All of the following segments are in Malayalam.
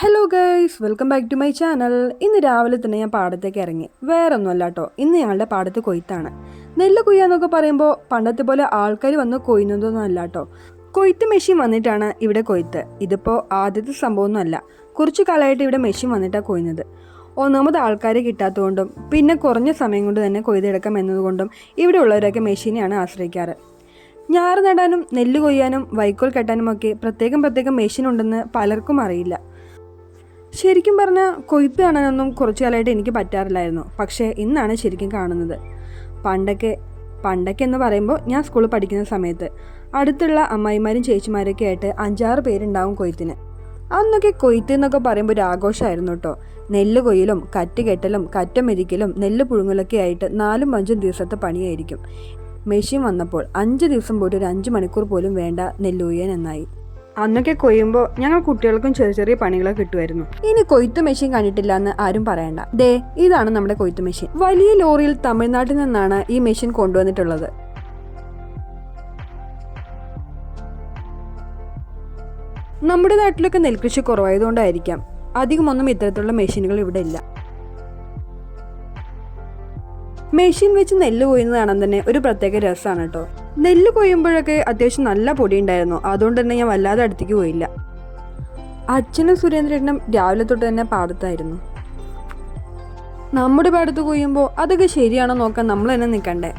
Hello guys welcome back to my channel ഇന്ന് രാവിലെ തന്നെ ഞാൻ പാടത്തേക്ക് ഇറങ്ങി. വേറെ ഒന്നുമല്ല കേട്ടോ ഇന്ന് ഞങ്ങളുടെ പാടത്ത് കൊയ്ത്താണ്. നെല്ല് കൊയ്യാന്നൊക്കെ പറയുമ്പോൾ പണ്ടത്തെ പോലെ ആൾക്കാർ വന്ന് കൊയ്യുന്നതൊന്നും അല്ല കേട്ടോ കൊയ്ത്ത് മെഷീൻ വന്നിട്ടാണ് ഇവിടെ കൊയ്ത്ത്. ഇതിപ്പോൾ ആദ്യത്തെ സംഭവമൊന്നുമല്ല. കുറച്ച് കാലമായിട്ട് ഇവിടെ മെഷീൻ വന്നിട്ടാണ് കൊയ്യുന്നത്. ഒന്നാമത് ആൾക്കാരെ കിട്ടാത്തതുകൊണ്ടും പിന്നെ കുറഞ്ഞ സമയം കൊണ്ട് തന്നെ കൊയ്തെടുക്കാം എന്നതുകൊണ്ടും ഇവിടെ ഉള്ളവരൊക്കെ മെഷീനെയാണ് ആശ്രയിക്കാറ്. ഞാറ് നടാനും നെല്ല് കൊയ്യാനും വൈക്കോൽ കെട്ടാനും ഒക്കെ പ്രത്യേകം പ്രത്യേകം മെഷീൻ ഉണ്ടെന്ന് പലർക്കും അറിയില്ല. ശരിക്കും പറഞ്ഞാൽ കൊയ്ത്ത് കാണാനൊന്നും കുറച്ചു കാലമായിട്ട് എനിക്ക് പറ്റാറില്ലായിരുന്നു. പക്ഷേ ഇന്നാണ് ശരിക്കും കാണുന്നത്. പണ്ടൊക്കെ പണ്ടൊക്കെ എന്ന് പറയുമ്പോൾ ഞാൻ സ്കൂളിൽ പഠിക്കുന്ന സമയത്ത് അടുത്തുള്ള അമ്മായിമാരും ചേച്ചിമാരൊക്കെ ആയിട്ട് അഞ്ചാറ് പേരുണ്ടാവും കൊയ്ത്തിന്. അന്നൊക്കെ കൊയ്ത്ത് എന്നൊക്കെ പറയുമ്പോൾ ഒരു ആഘോഷമായിരുന്നു കേട്ടോ നെല്ല് കൊയ്യലും കറ്റ് കെട്ടലും കറ്റ മെതിക്കലും നെല്ല് പുഴുങ്ങലൊക്കെ ആയിട്ട് നാലും അഞ്ചും ദിവസത്തെ പണിയായിരിക്കും. മെഷീൻ വന്നപ്പോൾ അഞ്ച് ദിവസം പോയിട്ട് ഒരു അഞ്ച് മണിക്കൂർ പോലും വേണ്ട നെല്ല് കൊയ്യാൻ എന്നായി. അന്നൊക്കെ കൊയ്യുമ്പോൾ ഞങ്ങൾ കുട്ടികൾക്കും ചെറിയ ചെറിയ പണികളൊക്കെ കിട്ടുമായിരുന്നു. ഇനി കൊയ്ത്ത് മെഷീൻ കണ്ടിട്ടില്ല എന്ന് ആരും പറയണ്ട. ദേ ഇതാണ് നമ്മുടെ കൊയ്ത്ത് മെഷീൻ. വലിയ ലോറിയിൽ തമിഴ്നാട്ടിൽ നിന്നാണ് ഈ മെഷീൻ കൊണ്ടുവന്നിട്ടുള്ളത്. നമ്മുടെ നാട്ടിലൊക്കെ നെൽകൃഷി കുറവായതുകൊണ്ടായിരിക്കാം. അധികമൊന്നും ഇത്തരത്തിലുള്ള മെഷീനുകൾ ഇവിടെ ഇല്ല. മെഷീൻ വെച്ച് നെല്ല് കൊയ്യുന്നത് കാണാൻ തന്നെ ഒരു പ്രത്യേക രസമാണ് കേട്ടോ. നെല്ല് കൊയ്യുമ്പോഴൊക്കെ അത്യാവശ്യം നല്ല പൊടി ഉണ്ടായിരുന്നു അതുകൊണ്ട് തന്നെ ഞാൻ വല്ലാതെ അടുത്തേക്ക് പോയില്ല. അച്ഛനും സുരേന്ദ്രനും രാവിലെ തൊട്ട് തന്നെ പാടത്തായിരുന്നു. നമ്മുടെ പാടത്ത് കൊയ്യുമ്പോൾ അതൊക്കെ ശരിയാണോ നോക്കാൻ നമ്മൾ തന്നെ നിൽക്കണ്ടേ?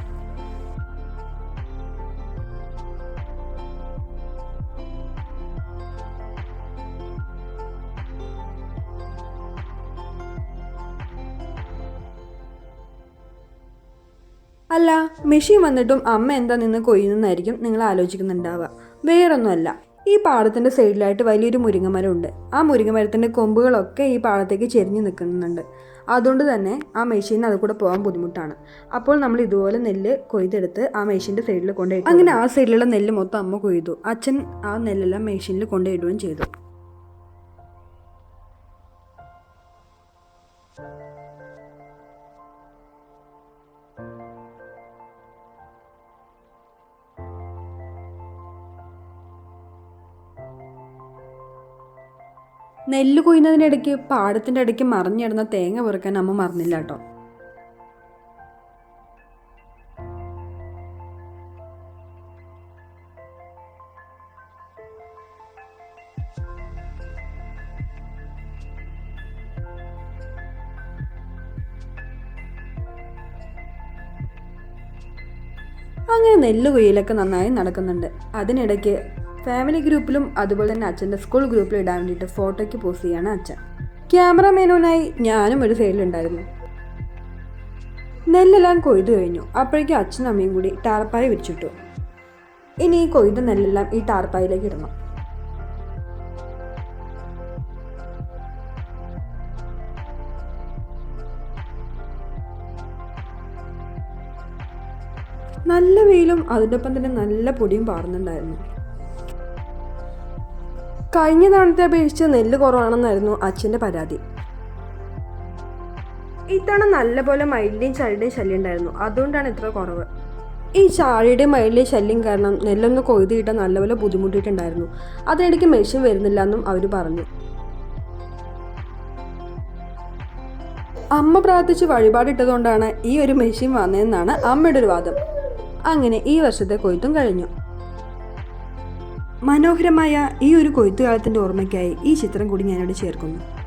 അല്ല മെഷീൻ വന്നിട്ടും അമ്മ എന്താ നിന്ന് കൊയ്യുന്നതായിരിക്കും നിങ്ങൾ ആലോചിക്കുന്നുണ്ടാവുക. വേറൊന്നുമല്ല ഈ പാടത്തിന്റെ സൈഡിലായിട്ട് വലിയൊരു മുരിങ്ങമരം ഉണ്ട് ആ മുരിങ്ങമരത്തിന്റെ കൊമ്പുകളൊക്കെ ഈ പാടത്തേക്ക് ചെരിഞ്ഞു നിൽക്കുന്നുണ്ട്. അതുകൊണ്ട് തന്നെ ആ മെഷീൻ അത് കൂടെ പോകാൻ ബുദ്ധിമുട്ടാണ്. അപ്പോൾ നമ്മൾ ഇതുപോലെ നെല്ല് കൊയ്തെടുത്ത് ആ മെഷീന്റെ സൈഡിൽ കൊണ്ടുപോയി അങ്ങനെ ആ സൈഡിലുള്ള നെല്ല് മൊത്തം അമ്മ കൊയ്തു. അച്ഛൻ ആ നെല്ലെല്ലാം മെഷീനിൽ കൊണ്ടുപോയിടുകയും ചെയ്തു. നെല്ല് കൊയ്യുന്നതിനിടയ്ക്ക് പാടത്തിന്റെ ഇടയ്ക്ക് മറിഞ്ഞിടുന്ന തേങ്ങ പെറുക്കാൻ അമ്മ മറന്നില്ല കേട്ടോ. അങ്ങനെ നെല്ല് കൊയ്യലൊക്കെ നന്നായി നടക്കുന്നുണ്ട്. അതിനിടയ്ക്ക് ഫാമിലി ഗ്രൂപ്പിലും അതുപോലെ തന്നെ അച്ഛന്റെ സ്കൂൾ ഗ്രൂപ്പിലും ഇടാൻ വേണ്ടിയിട്ട് ഫോട്ടോയ്ക്ക് പോസ്റ്റ് ചെയ്യാണ് അച്ഛൻ. ക്യാമറമാനോനായി ഞാനും ഒരു സൈഡിലുണ്ടായിരുന്നു. നെല്ലെല്ലാം കൊയ്തു കഴിഞ്ഞു. അപ്പോഴേക്കും അച്ഛനും അമ്മയും കൂടി ടാർപ്പായ വിരിച്ചിട്ടു. ഇനി ഈ കൊയ്ത നെല്ലെല്ലാം ഈ ടാർപ്പായിലേക്ക് ഇടണം. നല്ല വെയിലും അതിന്റെ ഒപ്പം തന്നെ നല്ല പൊടിയും പാറുന്നുണ്ടായിരുന്നു. കഴിഞ്ഞ തവണത്തെ അപേക്ഷിച്ച് നെല്ല് കുറവാണെന്നായിരുന്നു അച്ഛന്റെ പരാതി. ഇത്തവണ നല്ലപോലെ മയിലിന്റെയും ചളിയുടെയും ശല്യം ഉണ്ടായിരുന്നു. അതുകൊണ്ടാണ് ഇത്ര കുറവ്. ഈ ചാഴിയുടെയും മയിലിന്റെയും ശല്യം കാരണം നെല്ലൊന്ന് കൊയ്ത് കിട്ടാൻ നല്ലപോലെ ബുദ്ധിമുട്ടിയിട്ടുണ്ടായിരുന്നു. അതിനിടയ്ക്ക് മെഷീൻ വരുന്നില്ല എന്നും അവർ പറഞ്ഞു. അമ്മ പ്രാർത്ഥിച്ച് വഴിപാടിട്ടതുകൊണ്ടാണ് ഈ ഒരു മെഷീൻ വന്നതെന്നാണ് അമ്മയുടെ ഒരു വാദം. അങ്ങനെ ഈ വർഷത്തെ കൊയ്ത്തും കഴിഞ്ഞു. മനോഹരമായ ഈ ഒരു കൊയ്ത്തുകാലത്തിന്റെ ഓർമ്മയ്ക്കായി ഈ ചിത്രം കൂടി ഞാനിവിടെ ചേർക്കുന്നു.